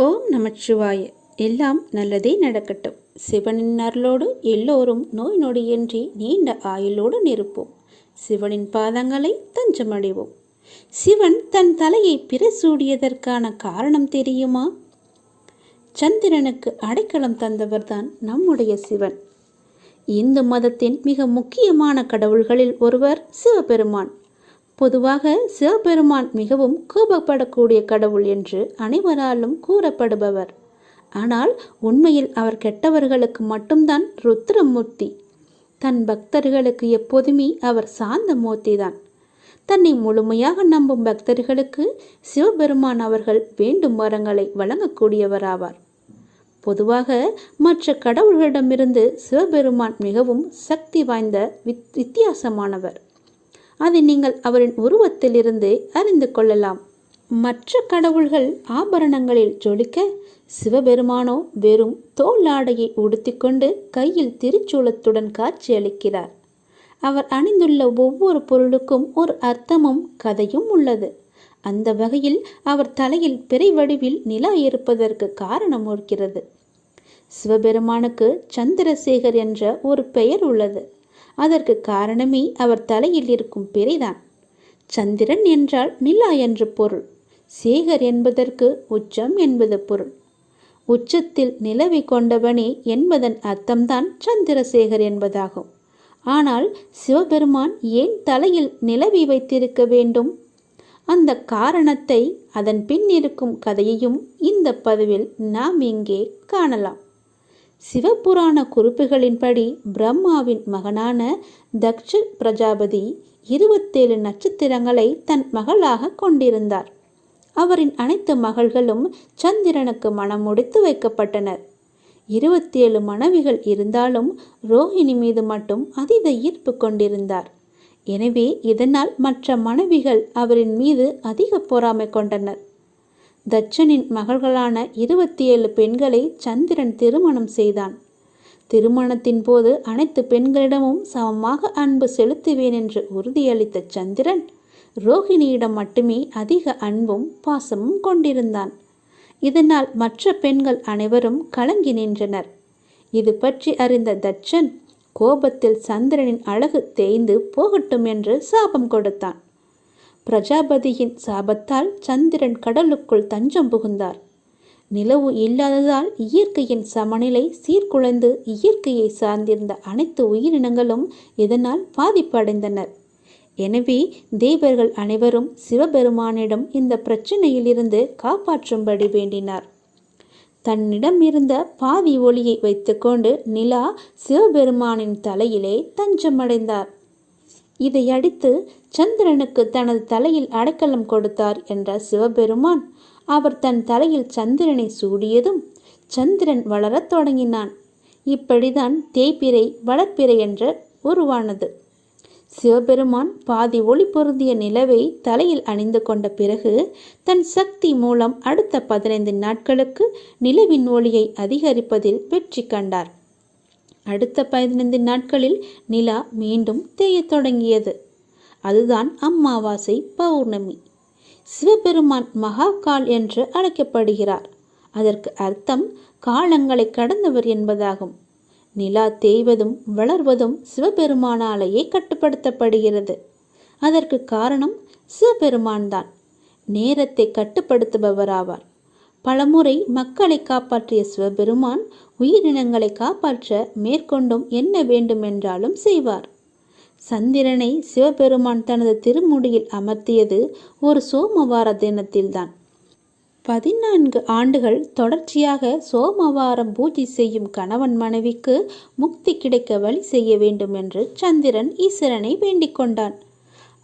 ஓம் நமச்சிவாய. எல்லாம் நல்லதே நடக்கட்டும். சிவனின் அருளோடு எல்லோரும் நோய் நொடியின்றி நீண்ட ஆயுளோடு நிற்போம். சிவனின் பாதங்களை தஞ்சமடைவோம். சிவன் தன் தலையை பிரசூடியதற்கான காரணம் தெரியுமா? சந்திரனுக்கு அடைக்கலம் தந்தவர்தான் நம்முடைய சிவன். இந்து மதத்தின் மிக முக்கியமான கடவுள்களில் ஒருவர் சிவபெருமான். பொதுவாக சிவபெருமான் மிகவும் கோபப்படக்கூடிய கடவுள் என்று அனைவராலும் கூறப்படுபவர். ஆனால் உண்மையில் அவர் கெட்டவர்களுக்கு மட்டும்தான் ருத்ரமூர்த்தி. தன் பக்தர்களுக்கு எப்போதுமே அவர் சாந்த மூர்த்தி தான் தன்னை முழுமையாக நம்பும் பக்தர்களுக்கு சிவபெருமான் அவர்கள் வேண்டும் வரங்களை வழங்கக்கூடியவராவார். பொதுவாக மற்ற கடவுள்களிடமிருந்து சிவபெருமான் மிகவும் சக்தி வாய்ந்த வித் வித்தியாசமானவர். அதை நீங்கள் அவரின் உருவத்திலிருந்து அறிந்து கொள்ளலாம். மற்ற கடவுள்கள் ஆபரணங்களில் ஜொலிக்க சிவபெருமானோ வெறும் தோல் ஆடையை உடுத்திக்கொண்டு கையில் திருச்சூலத்துடன் காட்சியளிக்கிறார் அவர் அணிந்துள்ள ஒவ்வொரு பொருளுக்கும் ஒரு அர்த்தமும் கதையும் உள்ளது. அந்த வகையில் அவர் தலையில் பிறை வடிவில் நிலா இருப்பதற்கு காரணம் இருக்கிறது சிவபெருமானுக்கு சந்திரசேகர் என்ற ஒரு பெயர் உள்ளது. அதற்கு காரணமே அவர் தலையில் இருக்கும் பிறைதான். சந்திரன் என்றால் நிலா என்று பொருள். சேகர் என்பதற்கு உச்சம் என்பது பொருள். உச்சத்தில் நிலவை கொண்டவனே என்பதன் அர்த்தம்தான் சந்திரசேகர் என்பதாகும். ஆனால் சிவபெருமான் ஏன் தலையில் நிலவி வைத்திருக்க வேண்டும்? அந்த காரணத்தை அதன் பின் இருக்கும் கதையையும் இந்த பதிவில் நாம் இங்கே காணலாம். சிவபுராண குறிப்புகளின்படி பிரம்மாவின் மகனான தக்ஷ பிரஜாபதி இருபத்தேழு நட்சத்திரங்களை தன் மகளாக கொண்டிருந்தார். அவரின் அனைத்து மகள்களும் சந்திரனுக்கு மனம் முடித்து வைக்கப்பட்டனர். இருபத்தேழு மனைவிகள் இருந்தாலும் ரோஹிணி மீது மட்டும் அதீத ஈர்ப்பு கொண்டிருந்தார். எனவே இதனால் மற்ற மனைவிகள் அவரின் மீது அதிக பொறாமை கொண்டனர். தட்சனின் மகள்களான இருபத்தி ஏழு பெண்களை சந்திரன் திருமணம் செய்தான். திருமணத்தின் போது அனைத்து பெண்களிடமும் சமமாக அன்பு செலுத்துவேன் என்று உறுதியளித்த சந்திரன் ரோஹிணியிடம் மட்டுமே அதிக அன்பும் பாசமும் கொண்டிருந்தான். இதனால் மற்ற பெண்கள் அனைவரும் கலங்கி நின்றனர். இது பற்றி அறிந்த தட்சன் கோபத்தில் சந்திரனின் அழகு தேய்ந்து போகட்டும் என்று சாபம் கொடுத்தான். பிரஜாபதியின் சாபத்தால் சந்திரன் கடலுக்குள் தஞ்சம் புகுந்தார். நிலவு இல்லாததால் இயற்கையின் சமநிலை சீர்குலைந்து இயற்கையை சார்ந்திருந்த அனைத்து உயிரினங்களும் இதனால் பாதிப்படைந்தனர். எனவே தேவர்கள் அனைவரும் சிவபெருமானிடம் இந்த பிரச்சனையிலிருந்து காப்பாற்றும்படி வேண்டினார். தன்னிடம் இருந்த பாதி ஒளியை வைத்துக்கொண்டு நிலா சிவபெருமானின் தலையிலே தஞ்சமடைந்தார். இதையடித்து சந்திரனுக்கு தனது தலையில் அடைக்கலம் கொடுத்தார் என்ற சிவபெருமான். அவர் தன் தலையில் சந்திரனை சூடியதும் சந்திரன் வளரத் தொடங்கினான். இப்படிதான் தேய்பிறை வளர்ப்பிறை என்ற உருவானது. சிவபெருமான் பாதி ஒளி பொருந்திய நிலவை தலையில் அணிந்து கொண்ட பிறகு தன் சக்தி மூலம் அடுத்த பதினைந்து நாட்களுக்கு நிலவின் ஒளியை அதிகரிப்பதில் வெற்றி கண்டார். அடுத்த பதினைந்து நாட்களில் நிலா மீண்டும் தேயத் தொடங்கியது. அதுதான் அம்மாவாசை பௌர்ணமி. சிவபெருமான் மகாகால் என்று அழைக்கப்படுகிறார். அதற்கு அர்த்தம் காலங்களை கடந்தவர் என்பதாகும். நிலா தேய்வதும் வளர்வதும் சிவபெருமானாலேயே கட்டுப்படுத்தப்படுகிறது. அதற்கு காரணம் சிவபெருமான் தான் நேரத்தை கட்டுப்படுத்துபவராவார். பலமுறை மக்களை காப்பாற்றிய சிவபெருமான் உயிரினங்களை காப்பாற்ற மேற்கொண்டும் என்ன வேண்டுமென்றாலும் செய்வார். சந்திரனை சிவபெருமான் தனது திருமுடியில் அமர்த்தியது ஒரு சோமவார தினத்தில்தான். பதினான்கு ஆண்டுகள் தொடர்ச்சியாக சோமவாரம் பூஜை செய்யும் கணவன் மனைவிக்கு முக்தி கிடைக்க வழி செய்ய வேண்டும் என்று சந்திரன் ஈஸ்வரனை வேண்டிக் கொண்டான்.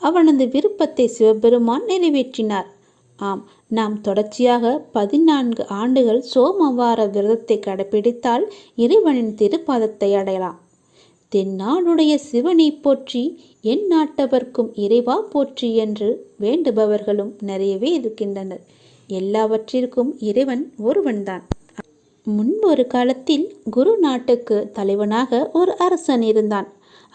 அவனது விருப்பத்தை சிவபெருமான் நிறைவேற்றினார். ஆம் நாம் தொடர்ச்சியாக பதினான்கு ஆண்டுகள் சோமவார விரதத்தை கடைபிடித்தால் இறைவனின் திருப்பாதத்தை அடையலாம். தென்னாடுடைய சிவனை போற்றி என் நாட்டவர்க்கும் இறைவா போற்றி என்று வேண்டுபவர்களும் நிறையவே இருக்கின்றனர். எல்லாவற்றிற்கும் இறைவன் ஒருவன்தான். முன்பொரு காலத்தில் குரு நாட்டுக்கு தலைவனாக ஒரு அரசன் இருந்தான்.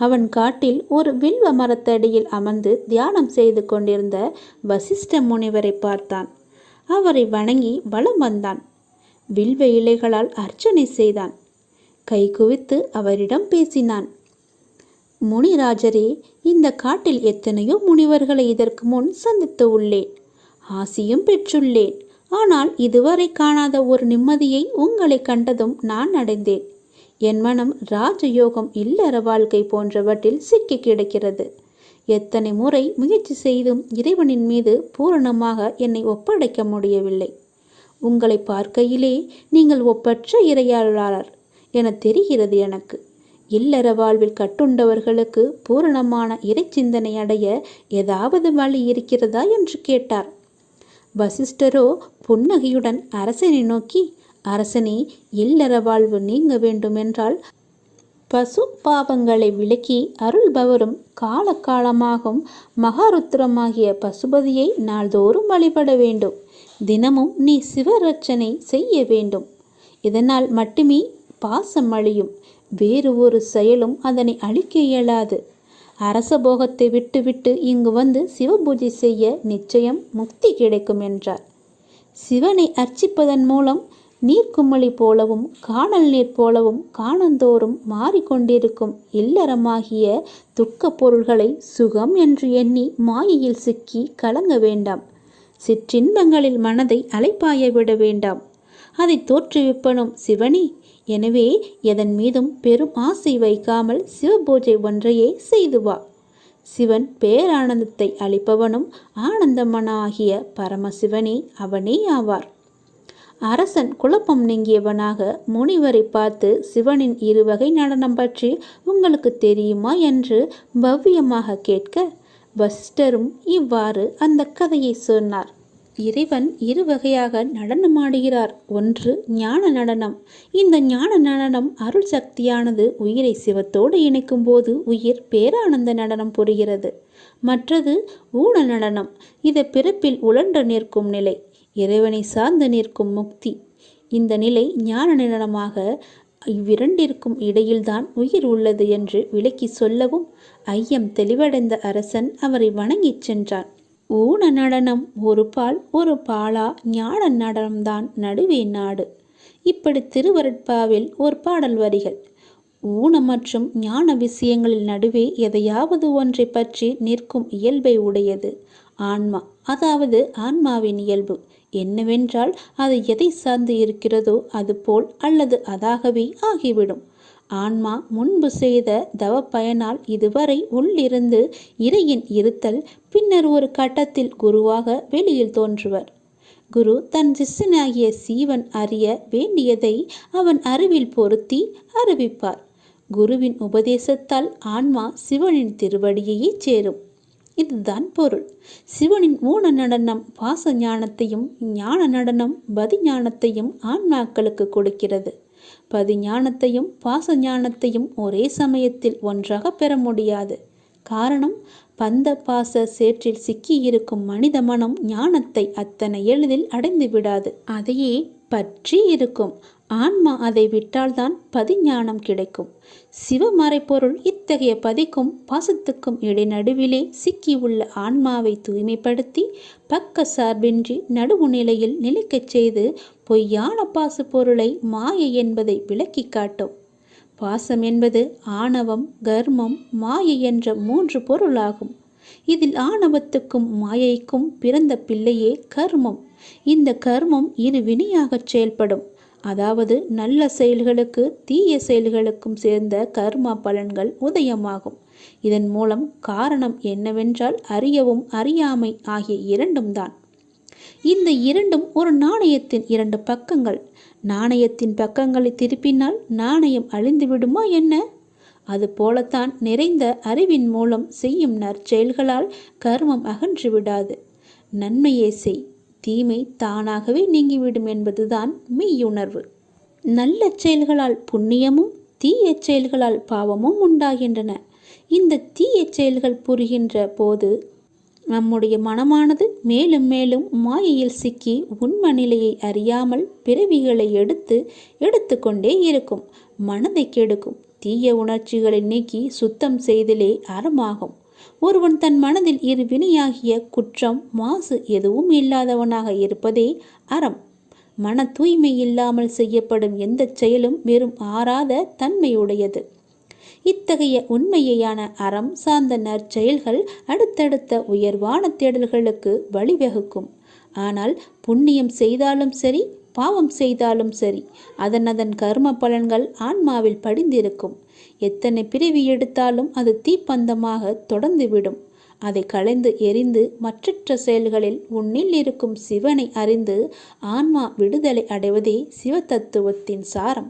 அவன் காட்டில் ஒரு வில்வ மரத்தடியில் அமர்ந்து தியானம் செய்து கொண்டிருந்த வசிஷ்ட முனிவரை பார்த்தான். அவரை வணங்கி வலம் வந்தான். வில்வ இலைகளால் அர்ச்சனை செய்தான். கை குவித்து அவரிடம் பேசினான். முனிராஜரே இந்த காட்டில் எத்தனையோ முனிவர்களை இதற்கு முன் சந்தித்து உள்ளேன். ஆசியும் பெற்றுள்ளேன். ஆனால் இதுவரை காணாத ஒரு நிம்மதியை உங்களை கண்டதும் நான் அடைந்தேன். என் மனம் ராஜயோகம் இல்லற வாழ்க்கை போன்றவற்றில் சிக்கி கிடக்கிறது. எத்தனை முறை முயற்சி செய்தும் இறைவனின் மீது பூரணமாக என்னை ஒப்படைக்க முடியவில்லை. உங்களை பார்க்கையிலே நீங்கள் ஒப்பற்ற இறையாளர் என தெரிகிறது எனக்கு. இல்லற வாழ்வில் கட்டுண்டவர்களுக்கு பூரணமான இறை சிந்தனை அடைய ஏதாவது வழி இருக்கிறதா என்று கேட்டார். வசிஷ்டரோ புன்னகையுடன் அரசனை நோக்கி அரசனே இல்லற வாழ்வு நீங்க வேண்டுமென்றால் பசு பாவங்களை விளக்கி அருள்பவரும் காலகாலமாகும் மகாருத்திரமாகிய பசுபதியை நாள்தோறும் வழிபட வேண்டும். தினமும் நீ சிவரட்சனை செய்ய வேண்டும். இதனால் மட்டுமே பாசம் அழியும். வேறு ஒரு செயலும் அதனை அழிக்க இயலாது. அரச போகத்தை விட்டுவிட்டு இங்கு வந்து சிவபூஜை செய்ய நிச்சயம் முக்தி கிடைக்கும் என்றார். சிவனை அர்ச்சிப்பதன் மூலம் நீர்க்குமிழி போலவும் காணல் நீர் போலவும் காணந்தோறும் மாறிக்கொண்டிருக்கும் இல்லறமாகிய துக்க பொருள்களை சுகம் என்று எண்ணி மாயையில் சிக்கி கலங்க வேண்டாம். சிற்றின்பங்களில் மனதை அலைப்பாய விட வேண்டாம். அதை தோற்றுவிப்பனும் சிவனே. எனவே எதன் மீதும் பெரும் ஆசை வைக்காமல் சிவபூஜை ஒன்றையே செய்து வா. சிவன் பேரானந்தத்தை அளிப்பவனும் ஆனந்தமனாகிய பரமசிவனே அவனே ஆவார். அரசன் குழப்பம் நீங்கியவனாக முனிவரை பார்த்து சிவனின் இருவகை நடனம் பற்றி உங்களுக்கு தெரியுமா? என்று பவ்யமாக கேட்க வசிஷ்டரும் இவ்வாறு அந்த கதையை சொன்னார். இறைவன் இரு வகையாக நடனமாடுகிறார். ஒன்று ஞான நடனம். இந்த ஞான நடனம் அருள் சக்தியானது உயிரை சிவத்தோடு இணைக்கும் போது உயிர் பேரானந்த நடனம் புரிகிறது. மற்றது ஊன நடனம். இது பிறப்பில் உழன்று நிற்கும் நிலை. இறைவனை சார்ந்து நிற்கும் முக்தி. இந்த நிலை ஞான நடனமாக இவ்விரண்டிற்கும் இடையில்தான் உயிர் உள்ளது என்று விளக்கி சொல்லவும் ஐயம் தெளிவடைந்த அரசன் அவரை வணங்கிச் சென்றான். ஊன நடனம் ஒரு பால் ஒரு பாலா ஞான நடனம்தான் நடுவே நாடு. இப்படி திருவருட்பாவில் ஒரு பாடல் வரிகள். ஊன மற்றும் ஞான விஷயங்களில் நடுவே எதையாவது ஒன்றை பற்றி நிற்கும் இயல்பை உடையது. ஆன்மா அதாவது ஆன்மாவின் இயல்பு. என்னவென்றால் அது எதை சார்ந்து இருக்கிறதோ அதுபோல் அல்லது அதாகவே ஆகிவிடும். ஆன்மா முன்பு செய்த தவ பயனால் இதுவரை உள்ளிருந்து இறையின் இருத்தல் பின்னர் ஒரு கட்டத்தில் குருவாக வெளியில் தோன்றுவர். குரு தன் சிஷ்யனாகிய சீவன் அறிய வேண்டியதை அவன் அறிவில் பொருத்தி அறிவிப்பார். குருவின் உபதேசத்தால் ஆன்மா சிவனின் திருவடியையே சேரும். இதுதான் பொருள். சிவனின் ஊன நடனம் பாச ஞானத்தையும் ஞான நடனம் பதி ஞானத்தையும் ஆன்மாக்களுக்கு கொடுக்கிறது. பதி ஞானத்தையும் பாச ஞானத்தையும் ஒரே சமயத்தில் ஒன்றாக பெற முடியாது. காரணம் பந்த பாச சேற்றில் சிக்கியிருக்கும் மனித மனம் ஞானத்தை அத்தனை எளிதில் அடைந்து விடாது. அதையே பற்றி இருக்கும். ஆன்மா அதை விட்டால்தான் பதிஞானம் கிடைக்கும். சிவமறைப்பொருள் இத்தகைய பதிக்கும் பாசத்துக்கும் இடைநடுவிலே சிக்கியுள்ள ஆன்மாவை தூய்மைப்படுத்தி பக்க சார்பின்றி நடுவு நிலையில் நிலைக்கச் செய்து பொய்யான பாசு பொருளை மாயை என்பதை விளக்கி காட்டும். பாசம் என்பது ஆணவம் கர்மம் மாயை என்ற மூன்று பொருளாகும். இதில் ஆணவத்துக்கும் மாயைக்கும் பிறந்த பிள்ளையே கர்மம். இந்த கர்மம் இரு வினையாகச் செயல்படும். அதாவது நல்ல செயல்களுக்கு தீய செயல்களுக்கும் சேர்ந்த கர்மா பலன்கள் உதயமாகும். இதன் மூலம் காரணம் என்னவென்றால் அறியவும் அறியாமை ஆகிய இரண்டும் தான். இந்த இரண்டும் ஒரு நாணயத்தின் இரண்டு பக்கங்கள். நாணயத்தின் பக்கங்களை திருப்பினால் நாணயம் அழிந்து விடுமா என்ன? அது போலத்தான் நிறைந்த அறிவின் மூலம் செய்யும் நற்செயல்களால் கர்மம் அகன்று விடாது. நன்மையே செய். தீமை தானாகவே நீங்கிவிடும் என்பதுதான் மெய்யுணர்வு. நல்ல செயல்களால் புண்ணியமும் தீய செயல்களால் பாவமும் உண்டாகின்றன. இந்த தீய செயல்கள் புரிகின்ற போது நம்முடைய மனமானது மேலும் மேலும் மாயையில் சிக்கி உண்ம நிலையை அறியாமல் பிறவிகளை எடுத்து எடுத்துக்கொண்டே இருக்கும். மனதை கெடுக்கும். தீய உணர்ச்சிகளை நீக்கி சுத்தம் செய்தலே அறமாகும். ஒருவன் தன் மனதில் இரு வினையாகிய குற்றம் மாசு எதுவும் இல்லாதவனாக இருப்பதே அறம். மன தூய்மை இல்லாமல் செய்யப்படும் எந்த செயலும் வெறும் ஆறாத தன்மையுடையது. இத்தகைய உண்மையான அறம் சார்ந்த நற்செயல்கள் அடுத்தடுத்த உயர்வான தேடல்களுக்கு வழிவகுக்கும். ஆனால் புண்ணியம் செய்தாலும் சரி பாவம் செய்தாலும் சரி அதன் அதன் கர்ம பலன்கள் ஆன்மாவில் படிந்திருக்கும். எத்தனை பிரிவி எடுத்தாலும் அது தீப்பந்தமாக தொடர்ந்துவிடும். அதை களைந்து எரிந்து மற்றற்ற செயல்களில் உன்னில் இருக்கும் சிவனை அறிந்து ஆன்மா விடுதலை அடைவதே சிவதத்துவத்தின் சாரம்.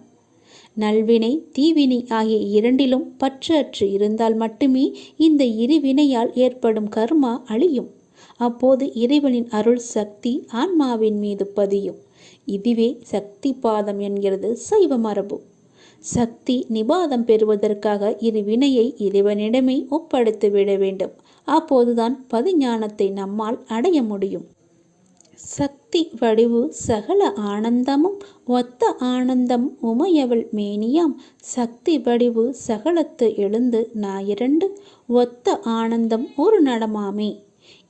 நல்வினை தீவினை ஆகிய இரண்டிலும் பற்று அற்று இருந்தால் மட்டுமே இந்த இருவினையால் ஏற்படும் கர்மா அழியும். அப்போது இறைவனின் அருள் சக்தி ஆன்மாவின் மீது பதியும். இதுவே சக்தி பாதம் என்கிறது சைவ மரபு. சக்தி நிபாதம் பெறுவதற்காக இரு வினையை இறைவனிடமே ஒப்படைத்து விட வேண்டும். அப்போதுதான் பதிஞானத்தை நம்மால் அடைய முடியும். சக்தி வடிவு சகல ஆனந்தமும் ஒத்த ஆனந்தம் உமையவள் மேனியாம். சக்தி வடிவு சகலத்து எழுந்து ஞாயிரண்டு ஒத்த ஆனந்தம் ஒரு நடமாமே.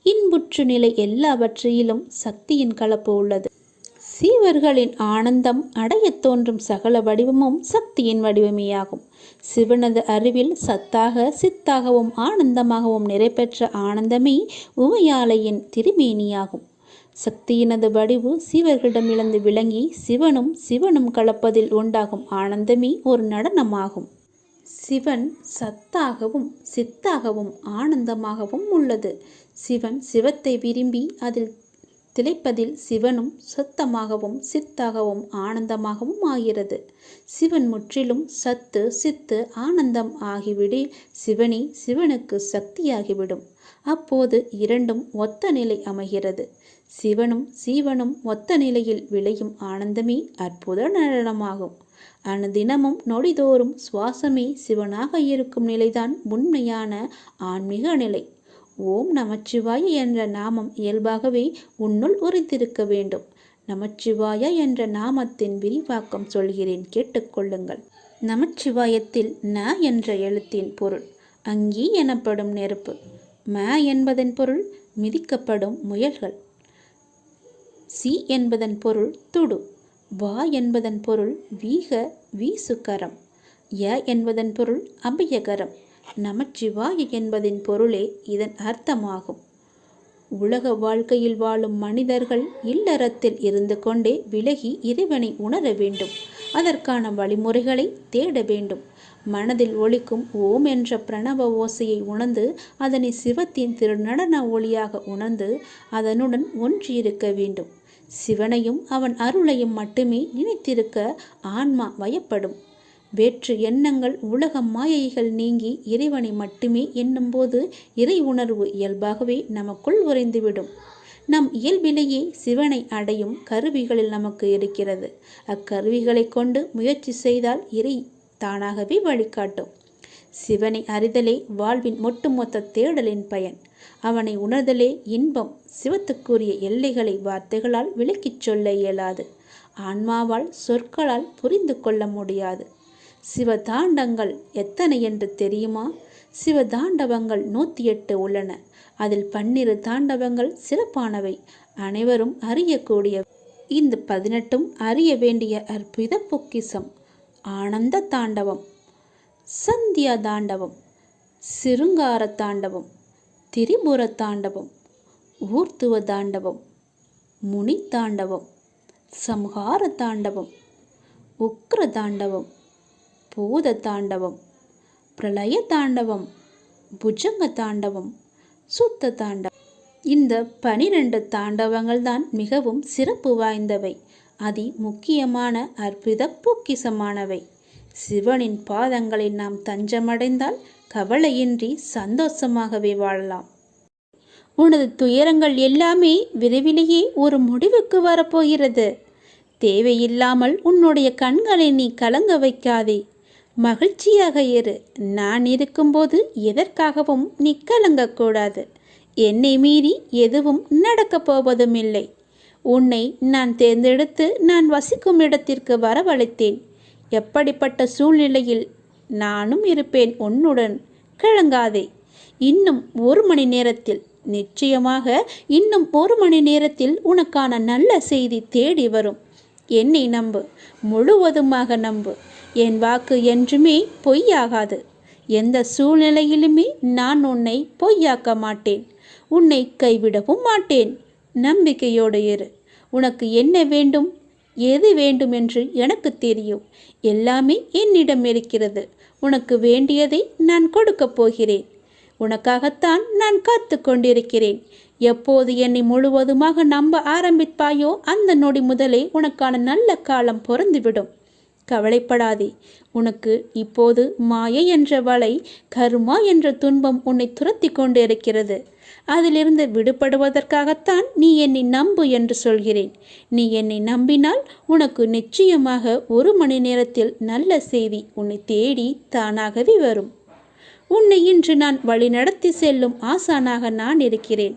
இன்புற்று நிலை எல்லாவற்றிலும் சக்தியின் கலப்பு உள்ளது. சீவர்களின் ஆனந்தம் அடையத் தோன்றும் சகல வடிவமும் சக்தியின் வடிவமேயாகும். சிவனது அறிவில் சத்தாக சித்தாகவும் ஆனந்தமாகவும் நிறைபெற்ற ஆனந்தமே உமையாலையின் திருமேனியாகும். சக்தியினது வடிவு சிவர்களிடமிழந்து விளங்கி சிவனும் சிவனும் கலப்பதில் உண்டாகும் ஆனந்தமே ஒரு நடனமாகும். சிவன் சத்தாகவும் சித்தாகவும் ஆனந்தமாகவும் உள்ளது. சிவன் சிவத்தை விரும்பி அதில் திளைப்பதில் சிவனும் சத்தமாகவும் சித்தாகவும் ஆனந்தமாகவும் ஆகிறது. சிவன் முற்றிலும் சத்து சித்து ஆனந்தம் ஆகிவிடி சிவனே சிவனுக்கு சக்தியாகிவிடும். அப்போது இரண்டும் ஒத்த நிலை அமைகிறது. சிவனும் சீவனும் ஒத்த நிலையில் விளையும் ஆனந்தமே அற்புத நடனமாகும். அனுதினமும் நொடிதோறும் சுவாசமே சிவனாக இருக்கும் நிலைதான் உண்மையான ஆன்மீக நிலை. ஓம் நமச்சிவாய என்ற நாமம் இயல்பாகவே உன்னுள் உரித்திருக்க வேண்டும். நமச்சிவாய என்ற நாமத்தின் விரிவாக்கம் சொல்கிறேன் கேட்டுக்கொள்ளுங்கள். நமச்சிவாயத்தில் ந என்ற எழுத்தின் பொருள் அங்கி எனப்படும் நெருப்பு. ம என்பதன் பொருள் மிதிக்கப்படும் முயல்கள். சி என்பதன் பொருள் துடு. வா என்பதன் பொருள் வீக வீசுகரம். ய என்பதன் பொருள் அபயகரம். நமச்சிவாய என்பதின் பொருளே இதன் அர்த்தமாகும். உலக வாழ்க்கையில் வாழும் மனிதர்கள் இல்லறத்தில் இருந்து கொண்டே விலகி இறைவனை உணர வேண்டும். அதற்கான வழிமுறைகளை தேட வேண்டும். மனதில் ஒழிக்கும் ஓம் என்ற பிரணவ ஓசையை உணர்ந்து அதனை சிவத்தின் திருநடன ஒளியாக உணர்ந்து அதனுடன் ஒன்றியிருக்க வேண்டும். சிவனையும் அவன் அருளையும் மட்டுமே நினைத்திருக்க ஆன்மா வயப்படும். வேற்று எண்ணங்கள் உலக மாயைகள் நீங்கி இறைவனை மட்டுமே எண்ணும்போது இறை உணர்வு இயல்பாகவே நமக்குள் உறைந்துவிடும். நம் இயல்பிலேயே சிவனை அடையும் கருவிகளில் நமக்கு இருக்கிறது. அக்கருவிகளை கொண்டு முயற்சி செய்தால் இறை தானாகவே வழிகாட்டும். சிவனை அறிதலே வாழ்வின் ஒட்டுமொத்த தேடலின் பயன். அவனை உணர்தலே இன்பம் சிவத்துக்குரிய எல்லைகளை வார்த்தைகளால் விளக்கிச் சொல்ல இயலாது. ஆன்மாவால் சொற்களால் புரிந்து கொள்ள முடியாது. சிவதாண்டங்கள் எத்தனை என்று தெரியுமா? சிவதாண்டவங்கள் நூற்றி எட்டு உள்ளன. அதில் பன்னிரு தாண்டவங்கள் சிறப்பானவை. அனைவரும் அறியக்கூடிய இந்த பதினெட்டும் அறிய வேண்டிய அற்புத பொக்கிசம் ஆனந்த தாண்டவம். சந்தியா தாண்டவம். சிருங்கார தாண்டவம். திரிபுர தாண்டவம். ஊர்த்துவ தாண்டவம். முனி தாண்டவம். சம்ஹார தாண்டவம். உக்ர தாண்டவம். பூத தாண்டவம் பிரளய தாண்டவம் புஜங்க தாண்டவம் சுத்த தாண்டவம் இந்த பனிரெண்டு தாண்டவங்கள் தான் மிகவும் சிறப்பு வாய்ந்தவை. அதி முக்கியமான அற்புத பொக்கிசமானவை. சிவனின் பாதங்களில் நாம் தஞ்சமடைந்தால் கவலையின்றி சந்தோஷமாகவே வாழலாம். உனது துயரங்கள் எல்லாமே விரைவிலேயே ஒரு முடிவுக்கு வரப்போகிறது. தேவையில்லாமல் உன்னுடைய கண்களை நீ கலங்க வைக்காதே. மகிழ்ச்சியாக இரு. நான் இருக்கும்போது எதற்காகவும் நீ கலங்கக்கூடாது என்னை மீறி எதுவும் நடக்கப் போவதும் இல்லை உன்னை நான் தேர்ந்தெடுத்து நான் வசிக்கும் இடத்திற்கு வரவழைத்தேன். எப்படிப்பட்ட சூழ்நிலையில் நானும் இருப்பேன் உன்னுடன். கிழங்காதே இன்னும் ஒரு மணி நேரத்தில். நிச்சயமாக இன்னும் ஒரு மணி நேரத்தில் உனக்கான நல்ல செய்தி தேடி வரும். என்னை நம்பு. முழுவதுமாக நம்பு. என் வாக்கு என்றுமே பொய்யாகாது. எந்த சூழ்நிலையிலுமே நான் உன்னை பொய்யாக்க மாட்டேன். உன்னை கைவிடவும் மாட்டேன். நம்பிக்கையோடு இரு. உனக்கு என்ன வேண்டும்? எது வேண்டும் என்று எனக்கு தெரியும். எல்லாமே என்னிடம் இருக்கிறது. உனக்கு வேண்டியதை நான் கொடுக்கப் போகிறேன். உனக்காகத்தான் நான் காத்து கொண்டிருக்கிறேன். எப்போது என்னை முழுவதுமாக நம்ப ஆரம்பிப்பாயோ அந்த நொடி முதலே உனக்கான நல்ல காலம் பொருந்துவிடும் கவலைப்படாதே. உனக்கு இப்போது மாயை என்ற வலை கருமா என்ற துன்பம் உன்னை துரத்தி கொண்டு இருக்கிறது அதிலிருந்து விடுபடுவதற்காகத்தான் நீ என்னை நம்பு என்று சொல்கிறேன். நீ என்னை நம்பினால் உனக்கு நிச்சயமாக ஒரு மணி நேரத்தில் நல்ல செய்தி உன்னை தேடி தானாகவே வரும். உன்னை இன்று நான் வழிநடத்தி செல்லும் ஆசானாக நான் இருக்கிறேன்.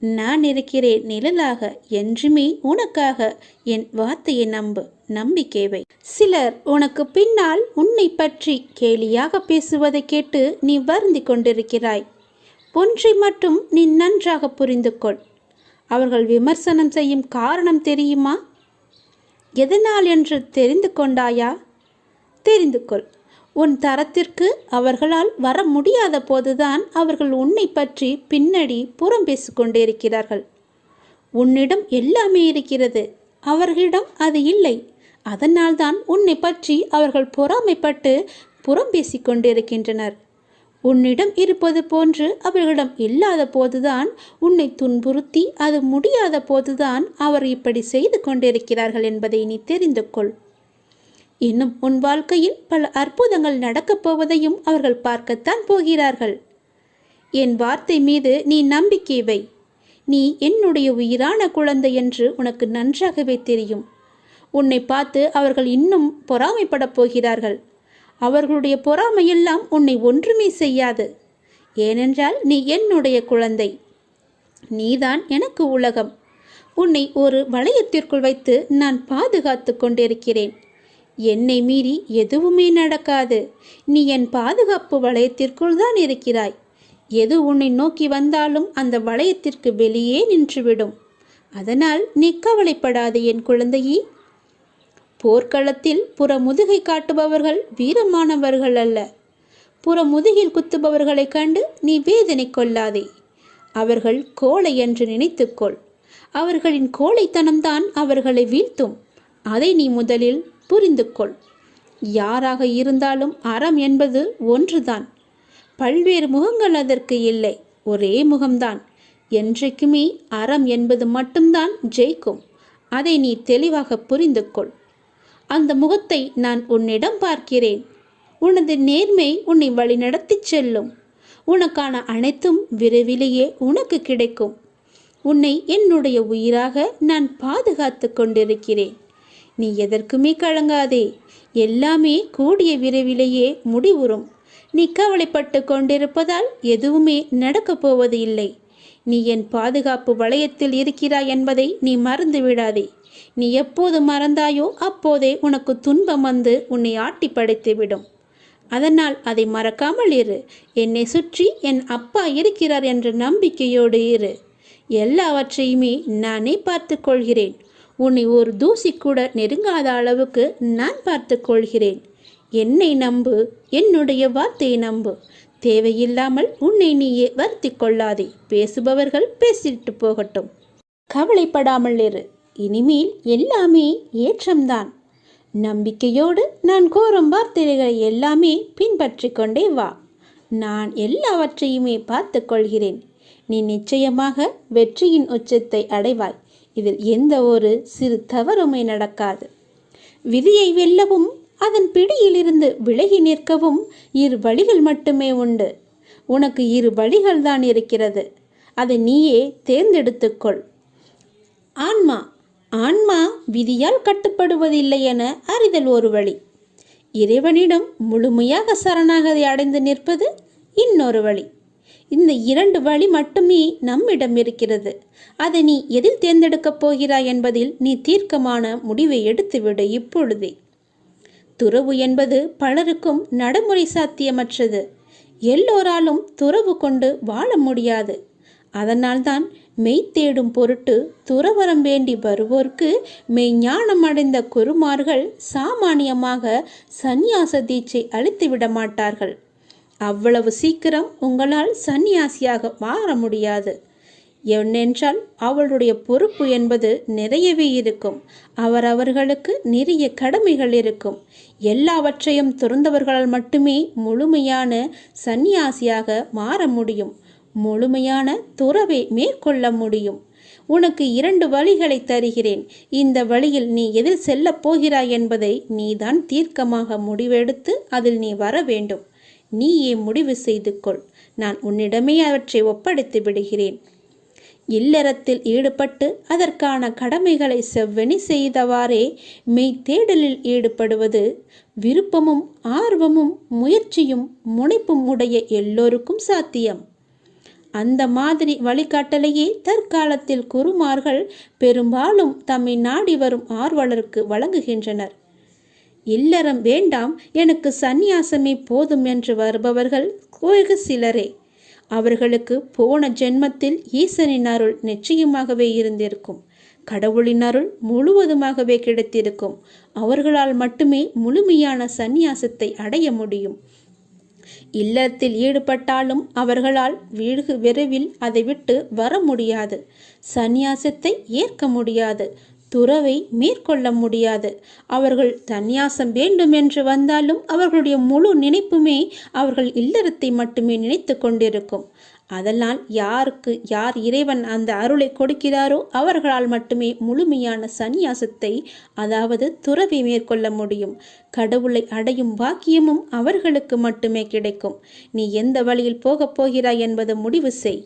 நான் இருக்கிறேன் நிழலாக என்றுமே உனக்காக என் வார்த்தையை நம்பு நம்பிக்கைவை சிலர் உனக்கு பின்னால் உன்னை பற்றி கேலியாக பேசுவதை கேட்டு நீ வருந்தி கொண்டிருக்கிறாய். ஒன்றை மட்டும் நீ நன்றாக புரிந்து கொள். அவர்கள் விமர்சனம் செய்யும் காரணம் தெரியுமா? எதனால் என்று தெரிந்து கொண்டாயா? தெரிந்து கொள். உன் தரத்திற்கு அவர்களால் வர முடியாத போதுதான் அவர்கள் உன்னை பற்றி பின்னடி புறம் பேசிக்கொண்டிருக்கிறார்கள். உன்னிடம் எல்லாமே இருக்கிறது. அவர்களிடம் அது இல்லை. அதனால்தான் உன்னை பற்றி அவர்கள் பொறாமைப்பட்டு புறம் பேசிக்கொண்டிருக்கின்றனர். உன்னிடம் இருப்பது போன்று அவர்களிடம் இல்லாத போதுதான் உன்னை துன்புறுத்தி அது முடியாத போதுதான் அவர் இப்படி செய்து கொண்டிருக்கிறார்கள் என்பதை நீ தெரிந்து கொள் இன்னும் உன் வாழ்க்கையில் பல அற்புதங்கள் நடக்கப் போவதையும் அவர்கள் பார்க்கத்தான் போகிறார்கள். என் வார்த்தை மீது நீ நம்பிக்கை வை. நீ என்னுடைய உயிரான குழந்தை என்று உனக்கு நன்றாகவே தெரியும். உன்னை பார்த்து அவர்கள் இன்னும் பொறாமைப்படப் போகிறார்கள். அவர்களுடைய பொறாமையெல்லாம் உன்னை ஒன்றுமே செய்யாது. ஏனென்றால் நீ என்னுடைய குழந்தை. நீதான் எனக்கு உலகம். உன்னை ஒரு வளையத்திற்குள் வைத்து நான் பாதுகாத்து கொண்டிருக்கிறேன். என்னை மீறி எதுவுமே நடக்காது. நீ என் பாதுகாப்பு வளையத்திற்குள் தான் இருக்கிறாய். எது உன்னை நோக்கி வந்தாலும் அந்த வளையத்திற்கு வெளியே நின்றுவிடும். அதனால் நீ கவலைப்படாது என் குழந்தையே. போர்க்களத்தில் புற முதுகை காட்டுபவர்கள் வீரமானவர்கள் அல்ல. புற முதுகில் குத்துபவர்களைக் கண்டு நீ வேதனை கொள்ளாதே. அவர்கள் கோழை என்று நினைத்துக்கொள். அவர்களின் கோழைத்தனம்தான் அவர்களை வீழ்த்தும். அதை நீ முதலில் புரிந்து கொள் யாராக இருந்தாலும் அறம் என்பது ஒன்றுதான். பல்வேறு முகங்கள் அதற்கு இல்லை. ஒரே முகம்தான். என்றைக்குமே அறம் என்பது மட்டும்தான் ஜெயிக்கும். அதை நீ தெளிவாக புரிந்து கொள் அந்த முகத்தை நான் உன்னிடம் பார்க்கிறேன். உனது நேர்மை உன்னை வழிநடத்திச் செல்லும். உனக்கான அனைத்தும் விரைவிலேயே உனக்கு கிடைக்கும். உன்னை என்னுடைய உயிராக நான் பாதுகாத்து கொண்டிருக்கிறேன். நீ எதற்குமே கலங்காதே. எல்லாமே கூடிய விரைவிலேயே முடிவுறும். நீ கவலைப்பட்டு கொண்டிருப்பதால் எதுவுமே நடக்கப் போவது இல்லை. நீ என் பாதுகாப்பு வளையத்தில் இருக்கிறாய் என்பதை நீ மறந்து விடாதே. நீ எப்போது மறந்தாயோ அப்போதே உனக்கு துன்பம் வந்து உன்னை ஆட்டி படைத்துவிடும் அதனால் அதை மறக்காமல் இரு. என்னை சுற்றி என் அப்பா இருக்கிறார் என்ற நம்பிக்கையோடு இரு. எல்லாவற்றையுமே நானே பார்த்து கொள்கிறேன். உன்னை ஒரு தூசி கூட நெருங்காத அளவுக்கு நான் பார்த்து கொள்கிறேன். என்னை நம்பு என்னுடைய வார்த்தையை நம்பு. தேவையில்லாமல் உன்னை நீயே வருத்தி கொள்ளாதே. பேசுபவர்கள் பேசிட்டு போகட்டும். கவலைப்படாமல் இரு. இனிமேல் எல்லாமே ஏற்றம்தான். நம்பிக்கையோடு நான் கோரும் வார்த்தைகளை எல்லாமே பின்பற்றி கொண்டே வா. நான் எல்லாவற்றையுமே பார்த்து கொள்கிறேன். நீ நிச்சயமாக வெற்றியின் உச்சத்தை அடைவாய். இதில் எந்த ஒரு சிறு தவறுமே நடக்காது. விதியை வெல்லவும் அதன் பிடியிலிருந்து விலகி நிற்கவும் இரு வழிகள் மட்டுமே உண்டு. உனக்கு இரு வழிகள் தான் இருக்கிறது. அதை நீயே தேர்ந்தெடுத்துக்கொள். ஆன்மா ஆன்மா விதியால் கட்டுப்படுவதில்லை என அறிதல் ஒரு வழி. இறைவனிடம் முழுமையாக சரணாகதி அடைந்து நிற்பது இன்னொரு வழி. இந்த இரண்டு வழி மட்டுமே நம்மிடம் இருக்கிறது. அதை நீ எதில் தேர்ந்தெடுக்கப் போகிறாய் என்பதில் நீ தீர்க்கமான முடிவை எடுத்துவிடு இப்பொழுதே. துறவு என்பது பலருக்கும் நடைமுறை சாத்தியமற்றது. எல்லோராலும் துறவு கொண்டு வாழ முடியாது. அதனால்தான் மெய் தேடும் பொருட்டு துறவரம் வேண்டி வருவோர்க்கு மெய்ஞானம் அடைந்த குருமார்கள் சாமானியமாக சந்நியாச தீட்சை அளித்து விட மாட்டார்கள். அவ்வளவு சீக்கிரம் உங்களால் சந்நியாசியாக மாற முடியாது. என்னென்றால் அவளுடைய பொறுப்பு என்பது நிறையவே இருக்கும். அவரவர்களுக்கு நிறைய கடமைகள் இருக்கும். எல்லாவற்றையும் துறந்தவர்களால் மட்டுமே முழுமையான சந்நியாசியாக மாற முடியும். முழுமையான துறவை மேற்கொள்ள முடியும். உனக்கு இரண்டு வழிகளை தருகிறேன். இந்த வழியில் நீ எதில் செல்லப் போகிறாய் என்பதை நீதான் தீர்க்கமாக முடிவெடுத்து அதில் நீ வர வேண்டும். நீயே முடிவு செய்து கொள் நான் உன்னிடமே அவற்றை ஒப்படைத்து விடுகிறேன். இல்லறத்தில் ஈடுபட்டு அதற்கான கடமைகளை செவ்வனி செய்தவாறே மெய் தேடலில் ஈடுபடுவது விருப்பமும் ஆர்வமும் முயற்சியும் முனைப்பும் உடைய எல்லோருக்கும் சாத்தியம். அந்த மாதிரி வழிகாட்டலையே தற்காலத்தில் குருமார்கள் பெரும்பாலும் தம்மை நாடி வரும் ஆர்வலருக்கு வழங்குகின்றனர். இல்லறம் வேண்டாம் எனக்கு சந்நியாசமே போதும் என்று வருபவர்கள் வெகு சிலரே. அவர்களுக்கு போன ஜென்மத்தில் ஈசனின் அருள் நிச்சயமாகவே இருந்திருக்கும். கடவுளின் அருள் முழுவதுமாகவே கிடைத்திருக்கும். அவர்களால் மட்டுமே முழுமையான சந்நியாசத்தை அடைய முடியும். இல்லத்தில் ஈடுபட்டாலும் அவர்களால் வீடு விரைவில் அதை விட்டு வர முடியாது. சந்நியாசத்தை ஏற்க முடியாது. துறவை மேற்கொள்ள முடியாது. அவர்கள் தன்யாசம் வேண்டும் என்று வந்தாலும் அவர்களுடைய முழு நினைப்புமே அவர்கள் இல்லறத்தை மட்டுமே நினைத்து கொண்டிருக்கும். அதனால் யாருக்கு யார் இறைவன் அந்த அருளை கொடுக்கிறாரோ அவர்களால் மட்டுமே முழுமையான சந்நியாசத்தை அதாவது துறவை மேற்கொள்ள முடியும். கடவுளை அடையும் பாக்கியமும் அவர்களுக்கு மட்டுமே கிடைக்கும். நீ எந்த வழியில் போகப் போகிறாய் என்பது முடிவு செய்.